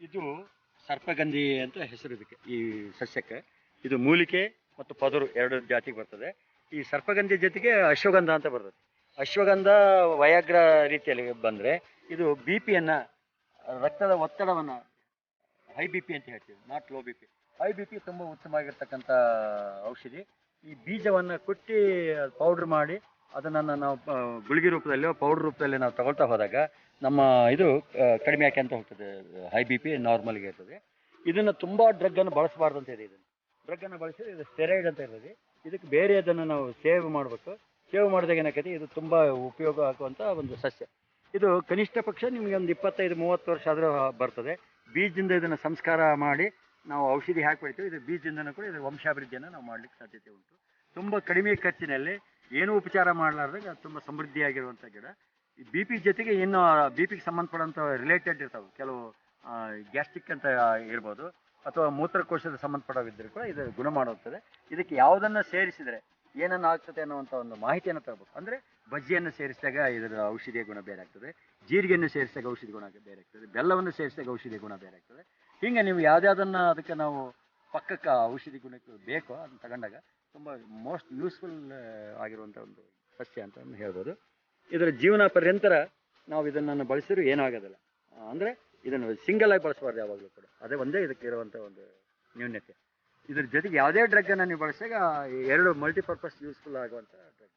ಇದು ಸರ್ಪಗಂಧಿ ಅಂತ ಹೆಸರು ಇದಕ್ಕೆ, ಈ ಸಸ್ಯಕ್ಕೆ. ಇದು ಮೂಲಿಕೆ ಮತ್ತು ಪದರು ಎರಡು ಜಾತಿಗೆ ಬರ್ತದೆ. ಈ ಸರ್ಪಗಂಧಿ ಜೊತೆಗೆ ಅಶ್ವಗಂಧ ಅಂತ ಬರ್ತದೆ. ಅಶ್ವಗಂಧ ವಯಾಗ್ರ ರೀತಿಯಲ್ಲಿ ಬಂದರೆ ಇದು ಬಿ ಪಿಯನ್ನು ರಕ್ತದ ಒತ್ತಡವನ್ನು ಹೈ ಬಿ ಪಿ ಅಂತ ಹೇಳ್ತೀವಿ not low B P high B P ತುಂಬ ಉತ್ತಮವಾಗಿರ್ತಕ್ಕಂಥ ಔಷಧಿ. ಈ ಬೀಜವನ್ನು ಕುಟ್ಟಿ ಪೌಡ್ರ್ ಮಾಡಿ ಅದನ್ನು ನಾವು ಗುಳಿಗೆ ರೂಪದಲ್ಲಿ ಪೌಡ್ರ್ ರೂಪದಲ್ಲಿ ನಾವು ತಗೊಳ್ತಾ ಹೋದಾಗ ನಮ್ಮ ಇದು ಕಡಿಮೆ ಯಾಕೆ ಅಂತ ಹೋಗ್ತದೆ, ಹೈ ಬಿ ಪಿ ನಾರ್ಮಲ್ಗೆ ಇರ್ತದೆ. ಇದನ್ನು ತುಂಬ ಡ್ರಗ್ಗನ್ನು ಬಳಸಬಾರ್ದು ಅಂತ ಇದೆ ಇದನ್ನು ಡ್ರಗ್ಗನ್ನು ಬಳಸಿದ್ರೆ ಇದು ಸ್ಟೆರಾಯ್ಡ್ ಅಂತ ಇರ್ತದೆ. ಇದಕ್ಕೆ ಬೇರೆ ಅದನ್ನು ನಾವು ಸೇವ್ ಮಾಡಬೇಕು. ಸೇವ್ ಮಾಡಿದಾಗ ಏನಾಕೈತಿ ಇದು ತುಂಬ ಉಪಯೋಗ ಆಗುವಂಥ ಒಂದು ಸಸ್ಯ. ಇದು ಕನಿಷ್ಠ ಪಕ್ಷ ನಿಮಗೆ ಒಂದು ಇಪ್ಪತ್ತೈದು, ಮೂವತ್ತು ವರ್ಷ ಆದರೂ ಬರ್ತದೆ. ಬೀಜದಿಂದ ಇದನ್ನು ಸಂಸ್ಕಾರ ಮಾಡಿ ನಾವು ಔಷಧಿ ಹಾಕಿ ಇದು ಬೀಜದಿಂದನೂ ಕೂಡ ಇದು ವಂಶಾಭಿವೃದ್ಧಿಯನ್ನು ನಾವು ಮಾಡಲಿಕ್ಕೆ ಸಾಧ್ಯತೆ ಉಂಟು. ತುಂಬ ಕಡಿಮೆ ಖರ್ಚಿನಲ್ಲಿ ಏನೂ ಉಪಚಾರ ಮಾಡಲಾರ್ದಾಗ ತುಂಬ ಸಮೃದ್ಧಿಯಾಗಿರುವಂಥ ಗಿಡ. ಈ ಬಿ ಪಿ ಜೊತೆಗೆ ಇನ್ನು ಬಿ ಪಿಗೆ ಸಂಬಂಧಪಡೋಂಥ ರಿಲೇಟೆಡ್ ಇರ್ತಾವೆ. ಕೆಲವು ಗ್ಯಾಸ್ಟ್ರಿಕ್ ಅಂತ ಇರ್ಬೋದು, ಅಥವಾ ಮೂತ್ರಕೋಶದ ಸಂಬಂಧಪಟ್ಟವಿದ್ದರೂ ಕೂಡ ಇದು ಗುಣ ಮಾಡುತ್ತದೆ ಇದಕ್ಕೆ ಯಾವುದನ್ನು ಸೇರಿಸಿದರೆ ಏನನ್ನು ಆಗ್ತದೆ ಅನ್ನುವಂಥ ಒಂದು ಮಾಹಿತಿಯನ್ನು ತರಬೇಕು. ಅಂದರೆ ಬಜ್ಜಿಯನ್ನು ಸೇರಿಸಿದಾಗ ಇದರ ಔಷಧಿಯ ಗುಣ ಬೇರೆ ಆಗ್ತದೆ. ಜೀರಿಗೆಯನ್ನು ಸೇರಿಸಿದಾಗ ಔಷಧಿ ಗುಣ ಬೇರೆ ಆಗ್ತದೆ. ಬೆಲ್ಲವನ್ನು ಸೇರಿಸಿದಾಗ ಔಷಧಿ ಗುಣ ಬೇರೆ ಆಗ್ತದೆ. ಹೀಗೆ ನೀವು ಯಾವುದ್ಯಾವುದನ್ನು ಅದಕ್ಕೆ ನಾವು ಪಕ್ಕಕ್ಕೆ ಔಷಧಿ ಗುಣಕ್ಕೆ ಬೇಕೋ ಅದನ್ನು ತಗೊಂಡಾಗ ತುಂಬ ಮೋಸ್ಟ್ ಯೂಸ್ಫುಲ್ ಆಗಿರುವಂಥ ಒಂದು ಸಸ್ಯ ಅಂತ ಹೇಳ್ಬೋದು. ಇದರ ಜೀವನ ಪರ್ಯಂತರ ನಾವು ಇದನ್ನು ಬಳಸಿದ್ರು ಏನಾಗೋದಿಲ್ಲ. ಅಂದರೆ ಇದನ್ನು ಸಿಂಗಲ್ ಆಗಿ ಬಳಸಬಾರ್ದು ಯಾವಾಗಲೂ ಕೂಡ. ಅದೇ ಒಂದೇ ಇದಕ್ಕೆ ಇರುವಂಥ ಒಂದು ನ್ಯೂನ್ಯತೆ ಇದ್ರ ಜೊತೆಗೆ ಯಾವುದೇ ಡ್ರಗ್ಗನ್ನು ನೀವು ಬಳಸಿದಾಗ ಎರಡು ಮಲ್ಟಿಪರ್ಪಸ್ ಯೂಸ್ಫುಲ್ ಆಗುವಂಥ ಡ್ರಗ್